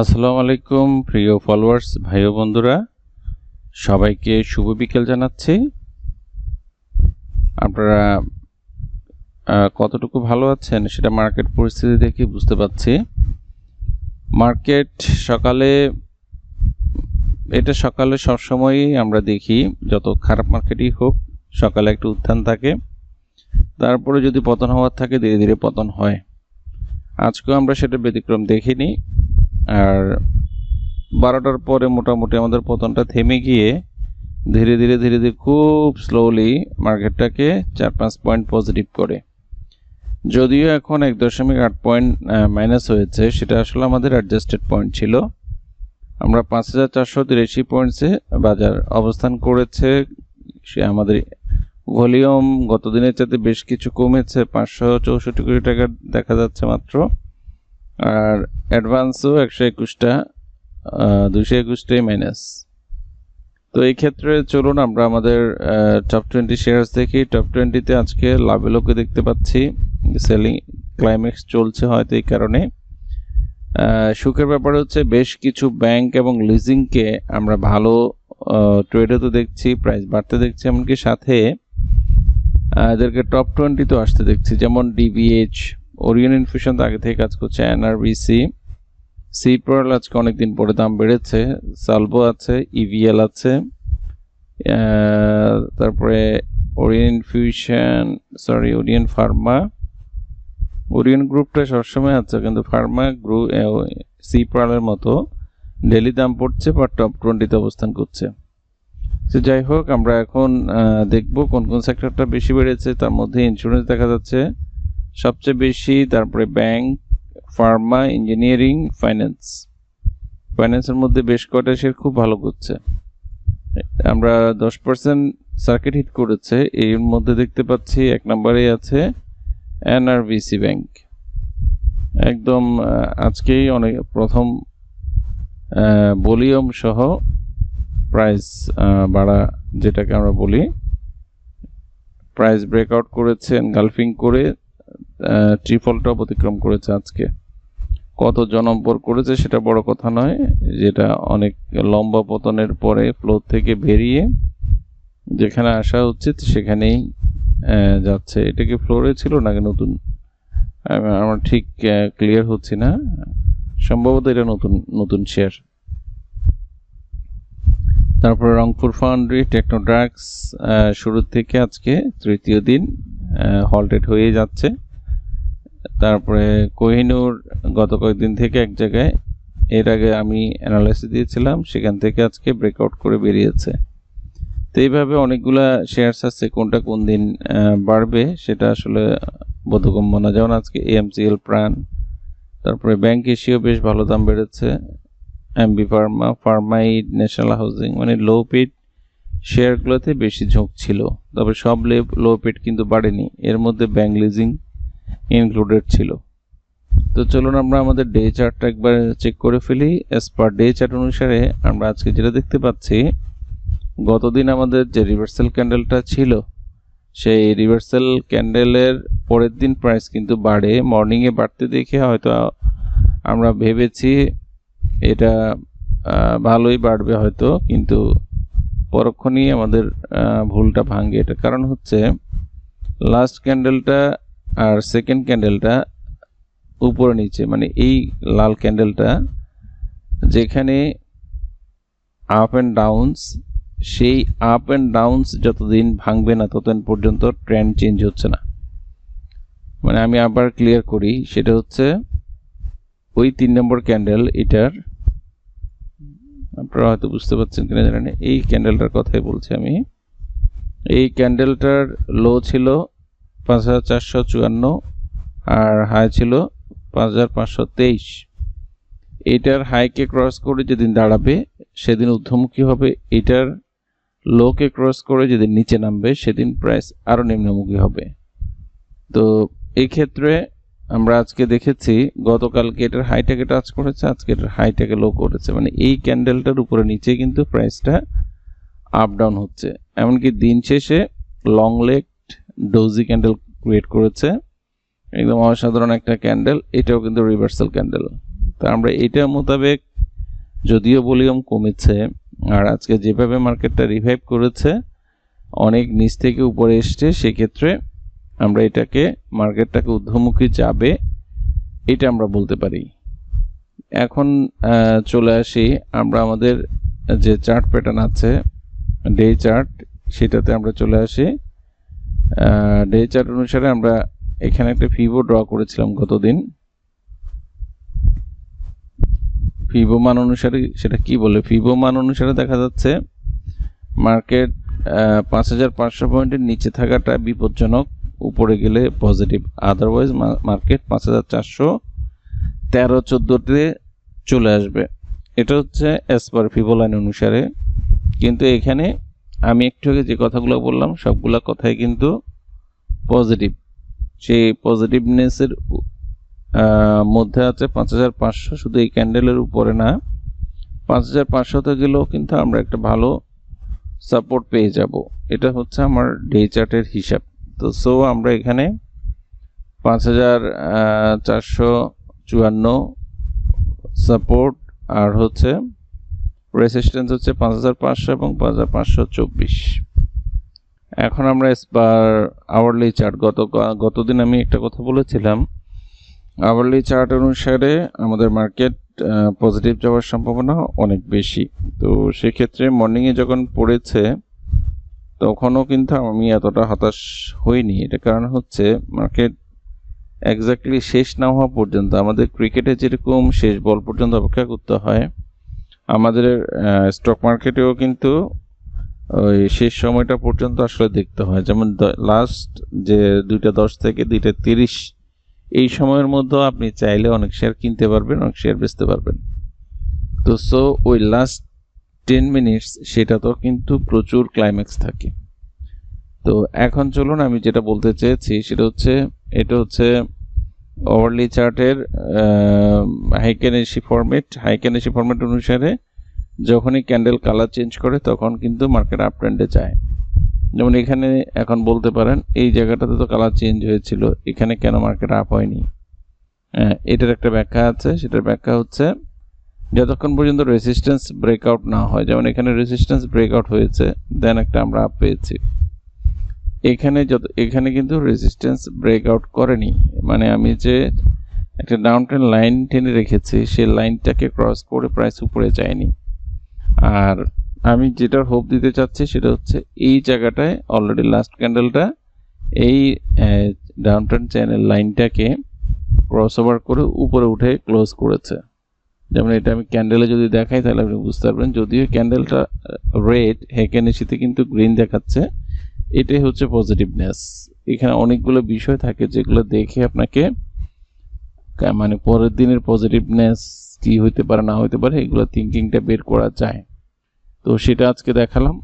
আসসালামু আলাইকুম, প্রিয় ফলোয়ার্স ভাই বন্ধুরা। সবাইকে শুভ বিকেল জানাচ্ছি। আপনারা কতটুকু ভালো আছেন সেটা মার্কেট পরিস্থিতি দেখে বুঝতে পারছি। মার্কেট সকালে, এটা সকালে সবসময়ই আমরা দেখি, যত খারাপ মার্কেটই হোক, সকালে একটু উত্থান থাকে। তারপরে যদি পতন হওয়ার থাকে, ধীরে ধীরে পতন হয়। আজকেও আমরা সেটা ব্যতিক্রম দেখিনি। আর বারোটার পরে মোটামুটি আমাদের পতনটা থেমে গিয়ে ধীরে ধীরে ধীরে ধীরে খুব স্লোলি মার্কেটটাকে চার পাঁচ পয়েন্ট পজিটিভ করে। যদিও এখন এক দশমিক আট পয়েন্ট মাইনাস হয়েছে, সেটা আসলে আমাদের অ্যাডজাস্টেড পয়েন্ট ছিল। আমরা পাঁচ হাজার চারশো তিরাশি পয়েন্টসে বাজার অবস্থান করেছে। সে আমাদের ভলিউম গত দিনের চাইতে বেশ কিছু কমেছে, পাঁচশো চৌষট্টি কোটি টাকা দেখা যাচ্ছে মাত্র। আর অ্যাডভান্সও একশো একুশটা দুশো একুশটাই মাইনাস তো এই ক্ষেত্রে চলুন আমরা আমাদের টপ টোয়েন্টি শেয়ারস দেখি। টপ টোয়েন্টিতে আজকে লাভে লোকে দেখতে পাচ্ছি। সেলিং ক্লাইম্যাক্স চলছে হয়তো এই কারণে। সুখের ব্যাপার হচ্ছে বেশ কিছু ব্যাংক এবং লিজিংকে আমরা ভালো ট্রেডে তো দেখছি প্রাইস বাড়তে দেখছি, এমনকি সাথে এদেরকে টপ টোয়েন্টি তো আসতে দেখছি। যেমন ডিবিএইচ ওরিয়ন ইনফিউশন তো আগে থেকে কাজ করছে এনআরবিসি সি প্রয়াল আজকে অনেকদিন পরে দাম বেড়েছে সালভো আছে ইভিএল আছে তারপরে Orion infusion sorry Orion pharma Orion গ্রুপটা সবসময় আছে, কিন্তু ফার্মা গ্রুপ সি প্রয়ালের মতো ডেলি দাম পড়ছে বা টপ টোয়েন্টিতে অবস্থান করছে। তো যাই হোক, আমরা এখন দেখব কোন কোন সেক্টরটা বেশি বেড়েছে, তার মধ্যে ইন্স্যুরেন্স দেখা যাচ্ছে। সবচেয়ে বেশি, তারপরে ব্যাংক ফার্মা ইঞ্জিনিয়ারিং ফাইন্যান্স ফাইন্যান্সের মধ্যে বেশ কয়টা শেয়ার খুব ভালো করছে। আমরা দশ পার্সেন্ট সার্কিট হিট করেছে। এর মধ্যে দেখতে পাচ্ছি এক নম্বরে আছে এনআরবিসি ব্যাংক একদম আজকেই অনেক প্রথম ভলিউম সহ প্রাইস বাড়া যেটাকে আমরা বলি। প্রাইস ব্রেকআউট করেছে গালফিং করে ট্রিপলটা অতিক্রম করেছে আজকে। কত জনম্বর করেছে সেটা বড় কথা নয়, যেটা অনেক লম্বা পতনের পরে ফ্লোর থেকে বেরিয়ে যেখানে আসা উচিত সেখানেই যাচ্ছে। এটা কি ফ্লোরে ছিল নাকি নতুন? আমার ঠিক ক্লিয়ার হচ্ছে না। সম্ভবত এটা নতুন নতুন শেয়ার তারপরে রংপুর ফাউন্ডারি টেকনো ড্রাগস শুরুর থেকে আজকে তৃতীয় দিন হল্টেড হয়ে যাচ্ছে। তারপরে কোহিনুর গত কয়েকদিন থেকে এক জায়গায়, এর আগে আমি অ্যানালাইসিস দিয়েছিলাম, সেখান থেকে আজকে ব্রেকআউট করে বেরিয়েছে। তো এইভাবে অনেকগুলা শেয়ারস আছে, কোনটা কোন দিন বাড়বে সেটা আসলে বোধগম্য না। যেমন আজকে এএমসিএল প্রাণ তারপরে ব্যাংক এশিয়াও বেশ ভালো দাম বেড়েছে। এমবি ফার্মা ফার্মাইড ন্যাশনাল হাউজিং মানে লো পেড শেয়ারগুলোতে বেশি ঝোঁক ছিল। তবে সব লো পেড কিন্তু বাড়েনি। এর মধ্যে ব্যাংক লিজিং ইনক্লুডেড ছিল। তো চলুন আমরা আমাদের ডে চার্টটা একবার চেক করে ফেলি। অ্যাজ পার ডে চার্ট অনুসারে আমরা আজকে যেটা দেখতে পাচ্ছি, গতদিন আমাদের যে রিভার্সাল ক্যান্ডেলটা ছিল, সেই রিভার্সাল ক্যান্ডেলের পরের দিন প্রাইস কিন্তু বাড়ে। মর্নিংয়ে বাড়তে দেখে হয়তো আমরা ভেবেছি এটা ভালোই বাড়বে হয়তো, কিন্তু পরক্ষণেই আমাদের ভুলটা ভাঙে। এটা কারণ হচ্ছে লাস্ট ক্যান্ডেলটা আর সেকেন্ড ক্যান্ডেলটা উপরে নিচে মানে এই লাল ক্যান্ডেলটা যেখানে আপ অ্যান্ড ডাউনস সেই আপ অ্যান্ড ডাউনস যতদিন ভাঙবে না ততদিন পর্যন্ত ট্রেন্ড চেঞ্জ হচ্ছে না। মানে আমি আবার ক্লিয়ার করি, সেটা হচ্ছে ওই তিন নম্বর ক্যান্ডেল এটার আপনারা হয়তো বুঝতে পারছেন কিনা জানেন এই ক্যান্ডেলটার কথাই বলছি আমি। এই ক্যান্ডেলটার লো ছিল পাঁচ হাজার চারশো চুয়ান্ন আর হাই ছিল পাঁচ হাজার পাঁচশো তেইশ। এইটার হাইকে ক্রস করে যেদিন দাঁড়াবে, সেদিন ঊর্ধ্বমুখী হবে। এটার লোকে ক্রস করে যেদিন নিচে নামবে, সেদিন প্রাইস আরও নিম্নমুখী হবে। তো এই ক্ষেত্রে আমরা আজকে দেখেছি, গতকালকে এটার হাইটাকে টাচ করেছে, আজকে এটার হাইটাকে লো করেছে। মানে এই ক্যান্ডেলটার উপরে নিচে কিন্তু প্রাইসটা আপ ডাউন হচ্ছে। এমনকি দিন শেষে long leg doji candle create করেছে। একদম অসাধারণ একটা ক্যান্ডেল এটাও কিন্তু রিভার্সাল ক্যান্ডেল তা আমরা এটা মোতাবেক যদিও ভলিউম কমেছে, আর আজকে যেভাবে মার্কেটটা রিভাইভ করেছে, অনেক নিচ থেকে উপরে এসছে, সেক্ষেত্রে আমরা এটাকে মার্কেটটাকে ঊর্ধ্বমুখী যাবে এটা আমরা বলতে পারি। এখন চলে আসি, আমরা আমাদের যে চার্ট প্যাটার্ন আছে ডে চার্ট সেটাতে আমরা চলে আসি। ডে চার্ট অনুসারে আমরা এখানে একটা ফিভো ড্র করেছিলাম গতদিন। ফিভো মান অনুসারে সেটা কি বলে? ফিভো মান অনুসারে দেখা যাচ্ছে মার্কেট পাঁচ হাজার পাঁচশো পয়েন্টের নিচে থাকাটা বিপজ্জনক, উপরে গেলে পজিটিভ আদারওয়াইজ মার্কেট পাঁচ হাজার চারশো তেরো চোদ্দোতে চলে আসবে। এটা হচ্ছে অ্যাজ পার ফিভো লাইন অনুসারে। কিন্তু এখানে আমি একটু আগে যে কথাগুলো বললাম, সবগুলা কথাই কিন্তু পজিটিভ সেই পজিটিভনেসের মধ্যে আছে পাঁচ হাজার পাঁচশো, শুধু এই ক্যান্ডেলের উপরে না, পাঁচ হাজার পাঁচশোতে গেলেও কিন্তু আমরা একটা ভালো সাপোর্ট পেয়ে যাব। এটা হচ্ছে আমার ডে চার্টের হিসাব। তো সো আমরা এখানে পাঁচ হাজার চারশো চুয়ান্ন সাপোর্ট আর হচ্ছে রেসিস্ট্যান্স হচ্ছে পাঁচ হাজার পাঁচশো এবং পাঁচ হাজার পাঁচশো চব্বিশ। এখন আমরা স্পার আওয়ারলি চার্ট গত গতদিন আমি একটা কথা বলেছিলাম। আওয়ারলি চার্ট অনুসারে আমাদের মার্কেট পজিটিভ যাওয়ার সম্ভাবনা অনেক বেশি। তো সেক্ষেত্রে মর্নিংয়ে যখন পড়েছে, তখনও কিন্তু আমি এতটা হতাশ হইনি। এটা কারণ হচ্ছে মার্কেট একজাক্টলি শেষ না হওয়া পর্যন্ত, আমাদের ক্রিকেটে যেরকম শেষ বল পর্যন্ত অপেক্ষা করতে হয় আমাদের স্টক মার্কেটেও কিন্তু ওই শেষ সময়টা পর্যন্ত আসলে দেখতে হয়। যেমন লাস্ট যে দুইটা দশ থেকে দুইটা তিরিশ, এই সময়ের মধ্যে আপনি চাইলে অনেক শেয়ার কিনতে পারবেন, অনেক শেয়ার বেচতে পারবেন। তো সো ওই লাস্ট টেন মিনিটস সেটা তো কিন্তু প্রচুর ক্লাইম্যাক্স থাকে। তো এখন চলুন আমি যেটা বলতে চেয়েছি সেটা হচ্ছে, এটা হচ্ছে ওভারলি চার্টের হাইকেনেসি ফরম্যাট হাইকেনেসি ফরম্যাট অনুসারে যখনই ক্যান্ডেল কালার চেঞ্জ করে তখন কিন্তু মার্কেট আপ ট্রেন্ডে যায়। যেমন এখানে এখন বলতে পারেন, এই জায়গাটাতে তো কালার চেঞ্জ হয়েছিল, এখানে কেন মার্কেট আপ হয়নি? হ্যাঁ এটার একটা ব্যাখ্যা আছে, সেটার ব্যাখ্যা হচ্ছে যতক্ষণ পর্যন্ত রেসিস্ট্যান্স ব্রেকআউট না হয়, যেমন এখানে রেসিস্ট্যান্স ব্রেকআউট হয়েছে দেন একটা আমরা আপ পেয়েছি। এখানে যত, এখানে কিন্তু রেজিস্ট্যান্স ব্রেকআউট করেনি। মানে আমি যে একটা ডাউন ট্রেন লাইন টেনে রেখেছি সেই লাইনটাকে ক্রস করে প্রাইস উপরে যায়নি। আর আমি যেটার হোপ দিতে চাচ্ছি সেটা হচ্ছে এই জায়গাটায় অলরেডি লাস্ট ক্যান্ডেলটা এই ডাউন ট্রেন চ্যানেল লাইনটাকে ক্রস ওভার করে উপরে উঠে ক্লোজ করেছে। যেমন এটা আমি ক্যান্ডেলে যদি দেখাই তাহলে আপনি বুঝতে পারবেন, যদিও ক্যান্ডেলটা রেড হেকেনেসিতে কিন্তু গ্রিন দেখাচ্ছে এটাই হচ্ছে পজিটিভনেস এখানে অনেকগুলো বিষয় থাকে যেগুলো দেখে আপনাকে মানে পরের দিনের পজিটিভনেস কি হইতে পারে, না হইতে পারে, এগুলো থিঙ্কিংটা বের করা যায়। তো সেটা আজকে দেখালাম।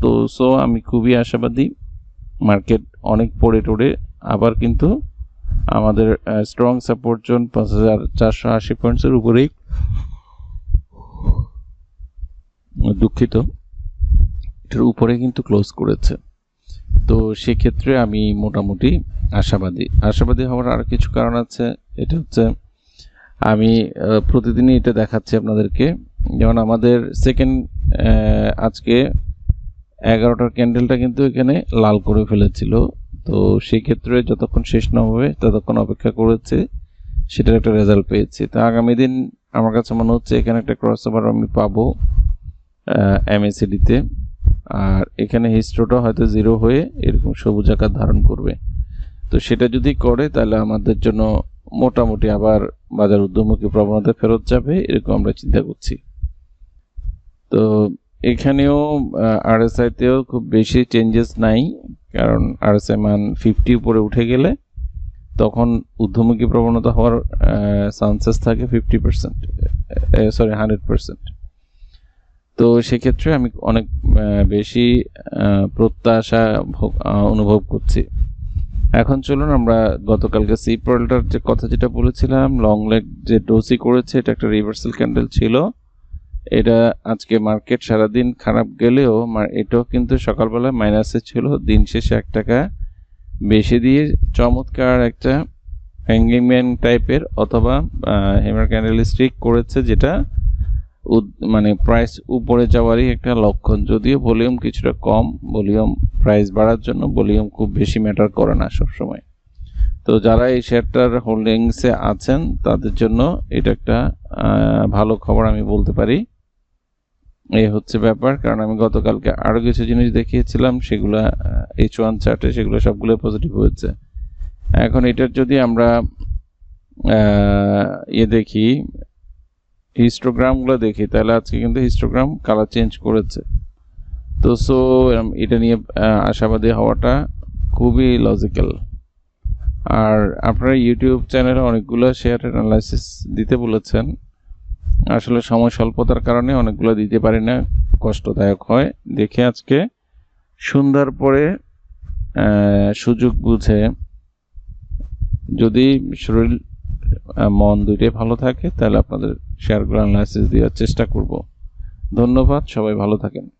তো সো আমি খুবই আশাবাদী। মার্কেট অনেক পড়ে টড়ে। আবার কিন্তু আমাদের স্ট্রং সাপোর্ট জোন পাঁচ হাজার চারশো আশি পয়েন্টসের উপরেই। দুঃখিত। এটার উপরে কিন্তু ক্লোজ করেছে। তো সেক্ষেত্রে আমি মোটামুটি আশাবাদী। আশাবাদী হওয়ার আর কিছু কারণ আছে। এটা হচ্ছে, আমি প্রতিদিনই এটা দেখাচ্ছি আপনাদেরকে। যেমন আমাদের সেকেন্ড আজকে এগারোটার ক্যান্ডেলটা কিন্তু এখানে লাল করে ফেলেছিল। তো সেই ক্ষেত্রে যতক্ষণ শেষ না হবে, ততক্ষণ অপেক্ষা করেছে, সেটার একটা রেজাল্ট পেয়েছি। তো আগামী দিন আমার কাছে মনে হচ্ছে এখানে একটা ক্রস ওভার আমি পাবো এমএসিডিতে আর এখানে হিস্ট্রোটা হয়তো জিরো হয়ে এরকম সবুজ আকার ধারণ করবে। তো সেটা যদি করে, তাহলে আমাদের জন্য মোটামুটি আবার বাজার উদ্যমুখী প্রবণতা ফেরত যাবে, এরকম আমরা চিন্তা করছি। তো এখানেও আরএসআইতেও খুব বেশি চেঞ্জেস নাই, কারণ আরএসআই মান ফিফটি উপরে উঠে গেলে তখন ঊর্ধ্বমুখী প্রবণতা হওয়ার চান্সেস থাকে fifty percent sorry hundred percent তো সেক্ষেত্রে আমি অনেক বেশি প্রত্যাশা অনুভব করছি। এখন চলুন আমরা গতকালকে সি পয়েলটার যে কথা যেটা বলেছিলাম লং লেগ যে ডোসি করেছে, এটা একটা রিভার্সাল ক্যান্ডেল ছিল। এটা আজকে মার্কেট সারাদিন খারাপ গেলেও এটাও কিন্তু সকালবেলা মাইনাসে ছিল। দিন শেষে এক টাকা বেশি দিয়ে চমৎকার একটা হ্যাঙ্গিংম্যান টাইপের অথবা হেমার ক্যান্ডেল স্টিক করেছে যেটা মানে প্রাইস উপরে যাওয়ারই একটা লক্ষণ। যদিও ভলিউম কিছুটা কম ভলিউম প্রাইস বাড়ার জন্য ভলিউম খুব বেশি ম্যাটার করে না সবসময়। তো যারা এই শেয়ারটার হোল্ডিংসে আছেন, তাদের জন্য এটা একটা ভালো খবর আমি বলতে পারি। এই হচ্ছে ব্যাপার, কারণ আমি গতকালকে আরও কিছু জিনিস দেখিয়েছিলাম, সেগুলা এইচ ওয়ান চার্টে সেগুলো সবগুলো পজিটিভ হয়েছে। এখন এটার যদি আমরা ইয়ে দেখি হিস্টোগ্রামগুলো দেখি, তাহলে আজকে কিন্তু হিস্টোগ্রাম কালার চেঞ্জ করেছে। তো সো এটা নিয়ে আশাবাদী হওয়াটা খুবই লজিক্যাল আর আপনারা ইউটিউব চ্যানেলে অনেকগুলো শেয়ার অ্যানালাইসিস দিতে বলেছেন। আসলে সময় স্বল্পতার কারণে অনেকগুলো দিতে পারি না, কষ্টদায়ক হয়। দেখে আজকে সন্ধ্যার পরে সুযোগ বুঝে যদি শরীর মন দুইটাই ভালো থাকে, তাহলে আপনাদের শেয়ারগুলো অ্যানালাইসিস দেওয়ার চেষ্টা করব। ধন্যবাদ সবাই ভালো থাকেন।